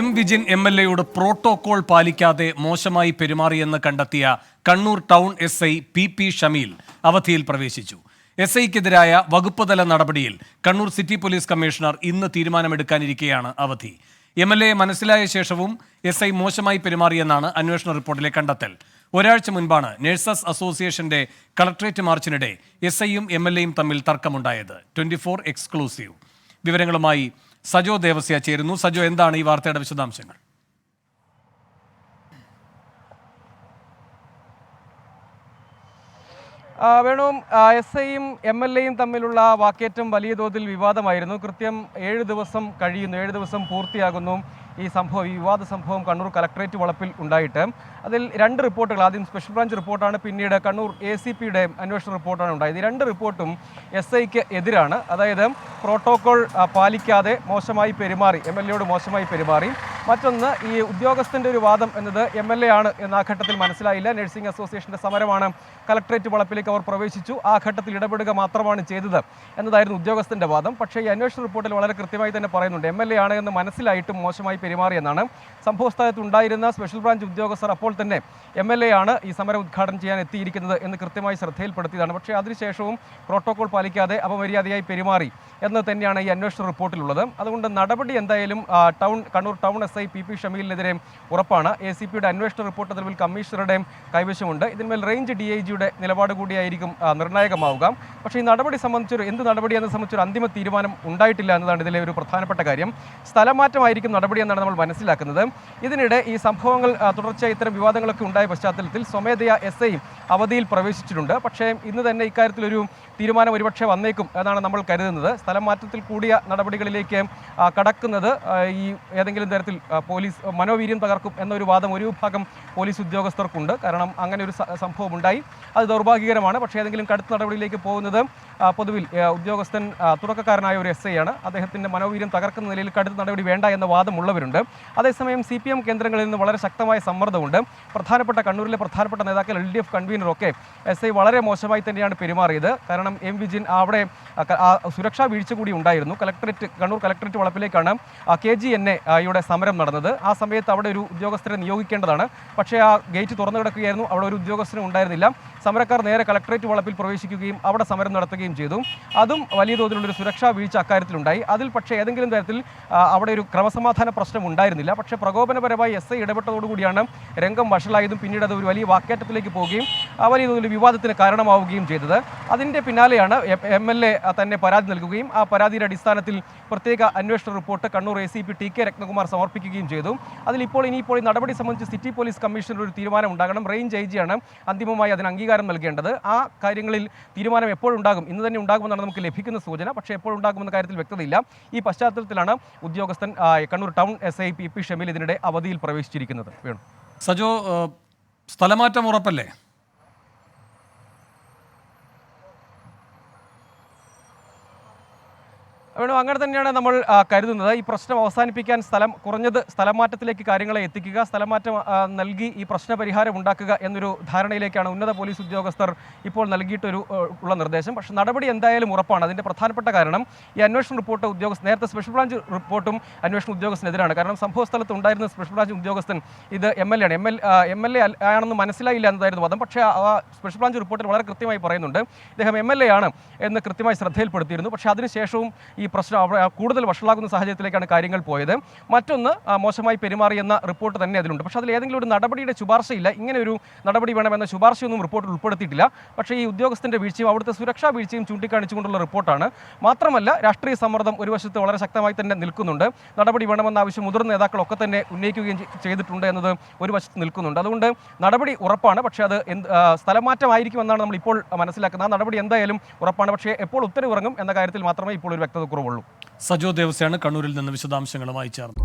M Vijin M L എയോട് protocol പാലിക്കാതെ മോശമായി പെരുമാറിയെന്ന് കണ്ടെത്തിയ Kannur town S I P P Shameel അവധിയിൽ പ്രവേശിച്ചു. എസ് ഐക്കെതിരായ വകുപ്പുതല നടപടിയിൽ കണ്ണൂർ സിറ്റി പോലീസ് കമ്മീഷണർ ഇന്ന് തീരുമാനമെടുക്കാനിരിക്കെയാണ് അവധി. എം എൽ എ മനസ്സിലായ ശേഷവും എസ് ഐ മോശമായി പെരുമാറിയെന്നാണ് അന്വേഷണ റിപ്പോർട്ടിലെ കണ്ടെത്തൽ. ഒരാഴ്ച മുൻപാണ് നഴ്സസ് അസോസിയേഷന്റെ കളക്ട്രേറ്റ് മാർച്ചിനിടെ എസ് ഐയും എം എൽ എയും തമ്മിൽ തർക്കമുണ്ടായത്. Twenty four exclusive. വിവരങ്ങളുമായി സജോ ദേവസ്യ ചേരുന്നു. സജോ എന്താണ് ഈ വാർത്തയുടെ വിശദാംശങ്ങൾ? വേണു എസ് ഐയും എം എൽ എയും തമ്മിലുള്ള വാക്കേറ്റം വലിയ തോതിൽ വിവാദമായിരുന്നു. കൃത്യം ഏഴ് ദിവസം കഴിയുന്നു. ഏഴ് ദിവസം പൂർത്തിയാകുന്നു. ഈ സംഭവം ഈ വിവാദ സംഭവം കണ്ണൂർ കലക്ടറേറ്റ് വളപ്പിൽ ഉണ്ടായിട്ട് അതിൽ രണ്ട് റിപ്പോർട്ടുകൾ ആദ്യം സ്പെഷ്യൽ ബ്രാഞ്ച് റിപ്പോർട്ടാണ് പിന്നീട് കണ്ണൂർ എ സി പിയുടെ അന്വേഷണ റിപ്പോർട്ടാണ് ഉണ്ടായത്. ഈ രണ്ട് റിപ്പോർട്ടും എസ് ഐക്ക് എതിരാണ്. അതായത് പ്രോട്ടോകോൾ പാലിക്കാതെ മോശമായി പെരുമാറി എം എൽ എയോട് മോശമായി പെരുമാറി. മറ്റൊന്ന് ഈ ഉദ്യോഗസ്ഥന്റെ ഒരു വാദം എന്നത് എം എൽ എ ആണ് എന്ന ആ ഘട്ടത്തിൽ മനസ്സിലായില്ല. നഴ്സിംഗ് അസോസിയേഷന്റെ സമരമാണ് കലക്ട്രേറ്റ് വളപ്പിലേക്ക് അവർ പ്രവേശിച്ചു. ആ ഘട്ടത്തിൽ ഇടപെടുക മാത്രമാണ് ചെയ്തത് എന്നതായിരുന്നു ഉദ്യോഗസ്ഥന്റെ വാദം. പക്ഷേ ഈ അന്വേഷണ റിപ്പോർട്ടിൽ വളരെ കൃത്യമായി തന്നെ പറയുന്നുണ്ട് എം എൽ എ ആണ് എന്ന് മനസ്സിലായിട്ടും മോശമായി പെരുമാറിയെന്നാണ് സംഭവസ്ഥാനത്ത് ഉണ്ടായിരുന്ന സ്പെഷ്യൽ ബ്രാഞ്ച് ഉദ്യോഗസ്ഥർ അപ്പോൾ തന്നെ എം എൽ എ ആണ് ഈ സമരം ഉദ്ഘാടനം ചെയ്യാൻ എത്തിയിരിക്കുന്നത് എന്ന് കൃത്യമായി ശ്രദ്ധയിൽപ്പെടുത്തിയതാണ്. പക്ഷേ അതിനുശേഷവും പ്രോട്ടോകോൾ പാലിക്കാതെ അപമര്യാദയായി പെരുമാറി എന്ന് തന്നെയാണ് ഈ അന്വേഷണ റിപ്പോർട്ടിലുള്ളത്. അതുകൊണ്ട് നടപടി എന്തായാലും town Kannur town S I P P ഷമീലിനെതിരെ ഉറപ്പാണ്. എ സി പിയുടെ അന്വേഷണ റിപ്പോർട്ട് നിലവിൽ കമ്മീഷണറുടെ കൈവശമുണ്ട്. ഇതിന്മേൽ റേഞ്ച് ഡി ഐ ജിയുടെ നിലപാട് കൂടിയായിരിക്കും നിർണായകമാവുക. പക്ഷേ ഈ നടപടി സംബന്ധിച്ചൊരു എന്ത് നടപടി എന്നത് സംബന്ധിച്ചൊരു അന്തിമ തീരുമാനം ഉണ്ടായിട്ടില്ല എന്നതാണ് ഇതിലെ ഒരു പ്രധാനപ്പെട്ട കാര്യം. സ്ഥലമാറ്റമായിരിക്കും നടപടി എന്നാണ് നമ്മൾ മനസ്സിലാക്കുന്നത്. ഇതിനിടെ ഈ സംഭവങ്ങൾ തുടർച്ചയായി ഇത്തരം വിവാദങ്ങളൊക്കെ ഉണ്ടായ പശ്ചാത്തലത്തിൽ സ്വമേധയാ എസ് ഐ അവധിയിൽ പ്രവേശിച്ചിട്ടുണ്ട്. പക്ഷേ ഇന്ന് തന്നെ ഇക്കാര്യത്തിലൊരു തീരുമാനം ഒരുപക്ഷെ വന്നേക്കും എന്നാണ് നമ്മൾ കരുതുന്നത്. സ്ഥലം മാറ്റത്തിൽ കൂടിയ നടപടികളിലേക്ക് കടക്കുന്നത് ഈ ഏതെങ്കിലും തരത്തിൽ പോലീസ് മനോവീര്യം തകർക്കും എന്നൊരു വാദം ഒരു വിഭാഗം പോലീസ് ഉദ്യോഗസ്ഥർക്കുണ്ട്. കാരണം അങ്ങനെ ഒരു സംഭവം ഉണ്ടായി അത് ദൗർഭാഗ്യകരമാണ്. പക്ഷേ ഏതെങ്കിലും കടുത്ത നടപടിയിലേക്ക് പോകുന്നത് പൊതുവിൽ ഉദ്യോഗസ്ഥൻ തുടക്കക്കാരനായ ഒരു എസ് ഐ ആണ്. അദ്ദേഹത്തിന്റെ മനോവീര്യം തകർക്കുന്ന നിലയിൽ കടുത്ത നടപടി വേണ്ട എന്ന വാദമുള്ളവരുണ്ട്. അതേസമയം സി പി എം കേന്ദ്രങ്ങളിൽ നിന്ന് വളരെ ശക്തമായ സമ്മർദ്ദമുണ്ട്. പ്രധാനപ്പെട്ട കണ്ണൂരിലെ പ്രധാനപ്പെട്ട നേതാക്കൾ എൽ ഡി എഫ് കൺവീനറൊക്കെ എസ് ഐ വളരെ മോശമായി തന്നെയാണ് പെരുമാറിയത്. കാരണം എം വിജിൻ അവിടെ സുരക്ഷാ വീഴ്ച കൂടി ഉണ്ടായിരുന്നു. കലക്ടറേറ്റ് കണ്ണൂർ കലക്ടറേറ്റ് വളപ്പിലേക്കാണ് കെ ജി എൻ എയുടെ സമരം നടന്നത്. ആ സമയത്ത് അവിടെ ഒരു ഉദ്യോഗസ്ഥരെ നിയോഗിക്കേണ്ടതാണ്. പക്ഷേ ആ ഗേറ്റ് തുറന്നു കിടക്കുകയായിരുന്നു അവിടെ ഒരു ഉദ്യോഗസ്ഥനും ഉണ്ടായിരുന്നില്ല. സമരക്കാർ നേരെ കലക്ടറേറ്റ് വളപ്പിൽ പ്രവേശിക്കുകയും അവിടെ സമരം നടത്തുകയും ചെയ്തു. അതും വലിയ തോതിലുള്ളൊരു സുരക്ഷാ വീഴ്ച അക്കാര്യത്തിലുണ്ടായി. അതിൽ പക്ഷേ ഏതെങ്കിലും തരത്തിൽ അവിടെ ഒരു ക്രമസമാധാന പ്രശ്നം ഉണ്ടായിരുന്നില്ല. പക്ഷേ പ്രകോപനപരമായി എസ് ഐ ഇടപെട്ടതോടുകൂടിയാണ് രംഗം വഷളായതും പിന്നീട് അത് ഒരു വലിയ വാക്കേറ്റത്തിലേക്ക് പോവുകയും വലിയ തോതിൽ വിവാദത്തിന് കാരണമാവുകയും ചെയ്തത്. അതിന്റെ പിന്നാലെയാണ് എം എൽ എ തന്നെ പരാതി നൽകുകയും ആ പരാതിയുടെ അടിസ്ഥാനത്തിൽ പ്രത്യേക അന്വേഷണ report Kannur A C P T K Ratnakumar സമർപ്പിക്കുകയും ചെയ്തു. അതിലിപ്പോൾ ഇനിയിപ്പോൾ ഈ നടപടി സംബന്ധിച്ച് സിറ്റി പോലീസ് കമ്മീഷണർ ഒരു തീരുമാനം ഉണ്ടാകണം. റേഞ്ച് ഐ ജിയാണ് അന്തിമമായി അതിന് അംഗീകാരം നൽകേണ്ടത്. ആ കാര്യങ്ങളിൽ തീരുമാനം എപ്പോഴുണ്ടാകും ഇന്ന് തന്നെ ഉണ്ടാകുമെന്നാണ് നമുക്ക് ലഭിക്കുന്ന സൂചന. പക്ഷേ എപ്പോഴുണ്ടാകുമെന്ന കാര്യത്തിൽ വ്യക്തതയില്ല. ഈ പശ്ചാത്തലത്തിലാണ് ഉദ്യോഗസ്ഥൻ Kannur town S I P P Shameel ഇതിനിടെ അവധിയിൽ പ്രവേശിച്ചിരിക്കുന്നത്. വേണം. സജോ സ്ഥലമാറ്റം ഉറപ്പല്ലേ? വേണു അങ്ങനെ തന്നെയാണ് നമ്മൾ കരുതുന്നത്. ഈ പ്രശ്നം അവസാനിപ്പിക്കാൻ സ്ഥലം കുറഞ്ഞത് സ്ഥലമാറ്റത്തിലേക്ക് കാര്യങ്ങളെ എത്തിക്കുക സ്ഥലമാറ്റം നൽകി ഈ പ്രശ്ന പരിഹാരം ഉണ്ടാക്കുക എന്നൊരു ധാരണയിലേക്കാണ് ഉന്നത പോലീസ് ഉദ്യോഗസ്ഥർ ഇപ്പോൾ നൽകിയിട്ടൊരു ഉള്ള നിർദ്ദേശം. പക്ഷേ നടപടി എന്തായാലും ഉറപ്പാണ്. അതിന്റെ പ്രധാനപ്പെട്ട കാരണം ഈ അന്വേഷണ റിപ്പോർട്ട് ഉദ്യോഗസ്ഥ നേരത്തെ സ്പെഷ്യൽ ബ്രാഞ്ച് റിപ്പോർട്ടും അന്വേഷണ ഉദ്യോഗസ്ഥനെതിരാണ്. കാരണം സംഭവ സ്ഥലത്ത് ഉണ്ടായിരുന്ന സ്പെഷ്യൽ ബ്രാഞ്ച് ഉദ്യോഗസ്ഥൻ ഇത് എം എൽ എ ആണ്. M L M L A ആണെന്ന് മനസ്സിലായില്ല എന്നതായിരുന്നു വാദം. പക്ഷേ ആ സ്പെഷ്യൽ ബ്രാഞ്ച് റിപ്പോർട്ടിൽ വളരെ കൃത്യമായി പറയുന്നുണ്ട്. ഇദ്ദേഹം എം എൽ എ ആണ് എന്ന് കൃത്യമായി ശ്രദ്ധയിൽപ്പെടുത്തിയിരുന്നു. പക്ഷേ അതിനുശേഷവും ഈ പ്രശ്നം അവിടെ കൂടുതൽ വഷളാകുന്ന സാഹചര്യത്തിലേക്കാണ് കാര്യങ്ങൾ പോയത്. മറ്റൊന്ന് മോശമായി പെരുമാറിയെന്ന റിപ്പോർട്ട് തന്നെ അതിലുണ്ട്. പക്ഷേ അതിൽ ഏതെങ്കിലും ഒരു നടപടിയുടെ ശുപാർശയില്ല. ഇങ്ങനെ ഒരു നടപടി വേണമെന്ന ശുപാർശയൊന്നും റിപ്പോർട്ടിൽ ഉൾപ്പെടുത്തിയിട്ടില്ല. പക്ഷേ ഈ ഉദ്യോഗസ്ഥന്റെ വീഴ്ചയും അവിടുത്തെ സുരക്ഷാ വീഴ്ചയും ചൂണ്ടിക്കാണിച്ചുകൊണ്ടുള്ള റിപ്പോർട്ടാണ്. മാത്രമല്ല രാഷ്ട്രീയ സമ്മർദ്ദം ഒരു വശത്ത് വളരെ ശക്തമായി തന്നെ നിൽക്കുന്നുണ്ട്. നടപടി വേണമെന്ന ആവശ്യം മുതിർന്ന നേതാക്കളൊക്കെ തന്നെ ഉന്നയിക്കുകയും ചെയ്തിട്ടുണ്ട് എന്നത് ഒരു വശത്ത് നിൽക്കുന്നുണ്ട്. അതുകൊണ്ട് നടപടി ഉറപ്പാണ്. പക്ഷേ അത് എന്ത് സ്ഥലമാറ്റമായിരിക്കുമെന്നാണ് നമ്മൾ ഇപ്പോൾ മനസ്സിലാക്കുന്നത്. ആ നടപടി എന്തായാലും ഉറപ്പാണ്. പക്ഷേ എപ്പോൾ ഉത്തരവിറങ്ങും എന്ന കാര്യത്തിൽ മാത്രമേ ഇപ്പോൾ ഒരു വ്യക്തത കുറവുള്ളൂ. സജോ ദേവസ്യാണ് കണ്ണൂരിൽ നിന്ന് വിശദാംശങ്ങളുമായി ചേർന്നു